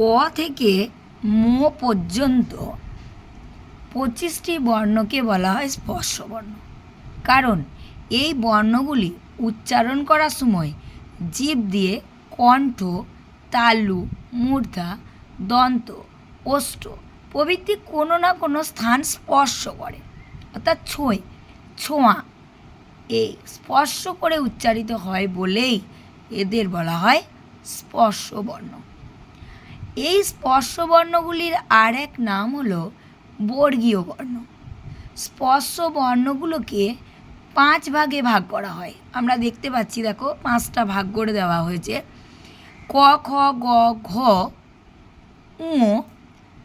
ক থেকে মো পর্যন্ত পঁচিশটি বর্ণকে বলা হয় স্পর্শ বর্ণ। কারণ এই বর্ণগুলি উচ্চারণ করার সময় জীব দিয়ে কণ্ঠ, তালু, মূর্ধা, দন্ত ওষ্ঠ প্রভৃতি কোনো না কোনো স্থান স্পর্শ করে। অর্থাৎ ছোঁয়, ছোঁয়া এই স্পর্শ করে উচ্চারিত হয় বলেই এদের বলা হয় স্পর্শ বর্ণ। এই স্পর্শ বর্ণগুলির আর এক নাম হলো বর্গীয় বর্ণ। স্পর্শ বর্ণগুলোকে পাঁচ ভাগে ভাগ করা হয়। আমরা দেখতে পাচ্ছি, দেখো, পাঁচটা ভাগ করে দেওয়া হয়েছে। ক, খ, গ, ঘ উ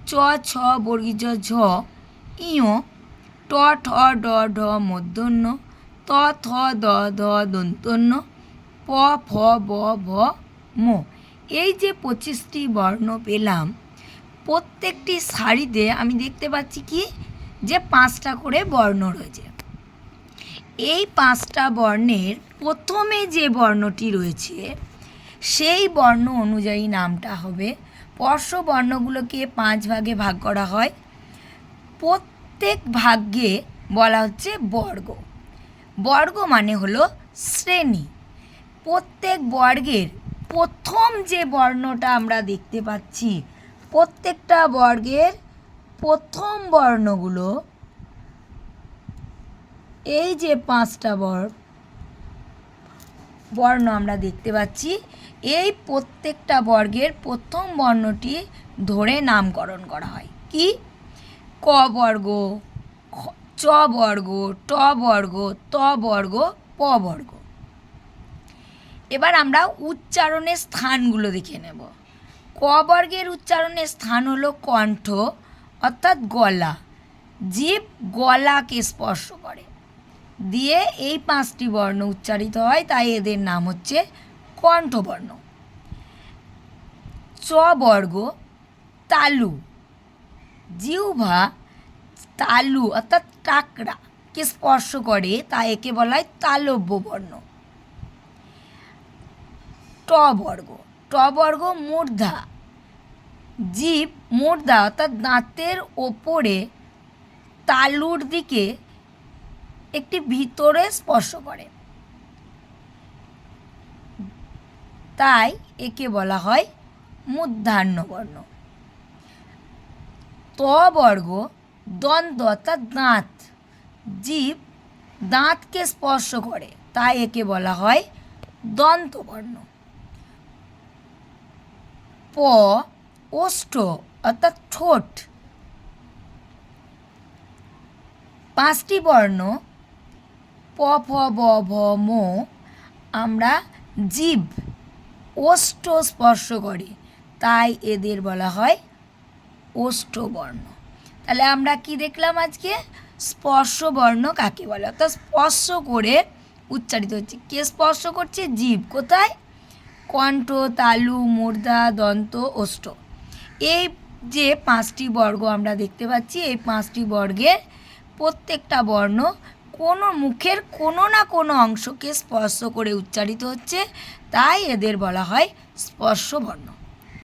চ, ছ বর্গীজ ঝ ইয় ট, ঠ, ড, ঢ মূর্ধন্য ত, থ, দ ধ দন্তন্য, প, ফ, ব, ভ, ম। এই যে পঁচিশটি বর্ণ পেলাম, প্রত্যেকটি শাড়িতে আমি দেখতে পাচ্ছি কি? যে পাঁচটা করে বর্ণ রয়েছে। এই পাঁচটা বর্ণের প্রথমে যে বর্ণটি রয়েছে, সেই বর্ণ অনুযায়ী নামটা হবে। স্পর্শ বর্ণগুলোকে পাঁচ ভাগে ভাগ করা হয়। প্রত্যেক ভাগ্যে বলা হচ্ছে বর্গ। বর্গ মানে হলো শ্রেণি। প্রত্যেক বর্গের প্রথম যে বর্ণটা আমরা দেখতে পাচ্ছি, প্রত্যেকটা বর্গের প্রথম বর্ণগুলো, এই যে পাঁচটা বর্গ, বর্ণ আমরা দেখতে পাচ্ছি, এই প্রত্যেকটা বর্গের প্রথম বর্ণটি ধরে নামকরণ করা হয়। কি? ক বর্গ চ বর্গ, ট বর্গ, ত বর্গ, প বর্গ। এবার আমরা উচ্চারণের স্থানগুলো দেখে নেব। ক বর্গের উচ্চারণের স্থান হলো কণ্ঠ, অর্থাৎ গলা। জীব গলাকে স্পর্শ করে। দিয়ে এই পাঁচটি বর্ণ উচ্চারিত হয়, তাই এদের নাম হচ্ছে কণ্ঠবর্ণ। চ বর্গ তালু। জিহ্বা, তালু, অর্থাৎ টাকরাকে স্পর্শ করে তাই একে বলা হয় তালব্য বর্ণ ট বর্গ। ট বর্গ মূর্ধা। জীব মূর্ধা অর্থাৎ দাঁতের ওপরে তালুর দিকে একটি ভিতরে স্পর্শ করে। তাই একে বলা হয় মূর্ধান্য বর্ণ। ত বর্গ দ্বন্দ্ব অর্থাৎ দাঁত। জীব দাঁতকে স্পর্শ করে, তাই একে বলা হয় দন্তবর্ণ প, ওষ্ঠ, অর্থাৎ ঠোঁট। পাঁচটি বর্ণ, প ফ ব, ভ, ম, আমরা জীব, ওষ্ঠ স্পর্শ করে। তাই এদের বলা হয় ওষ্ঠবর্ণ তাহলে আমরা কি দেখলাম আজকে? স্পর্শ বর্ণ কাকে বলে? অর্থাৎ স্পর্শ করে উচ্চারিত হচ্ছে। কে স্পর্শ করছে? জীব। কোথায়? কণ্ঠ, তালু, মুর্দা, দন্ত ওষ্ঠ এই যে পাঁচটি বর্গ আমরা দেখতে পাচ্ছি, এই পাঁচটি বর্গের প্রত্যেকটা বর্ণ কোনো মুখের কোনো না কোনো অংশকে স্পর্শ করে উচ্চারিত হচ্ছে। তাই এদের বলা হয় স্পর্শ বর্ণ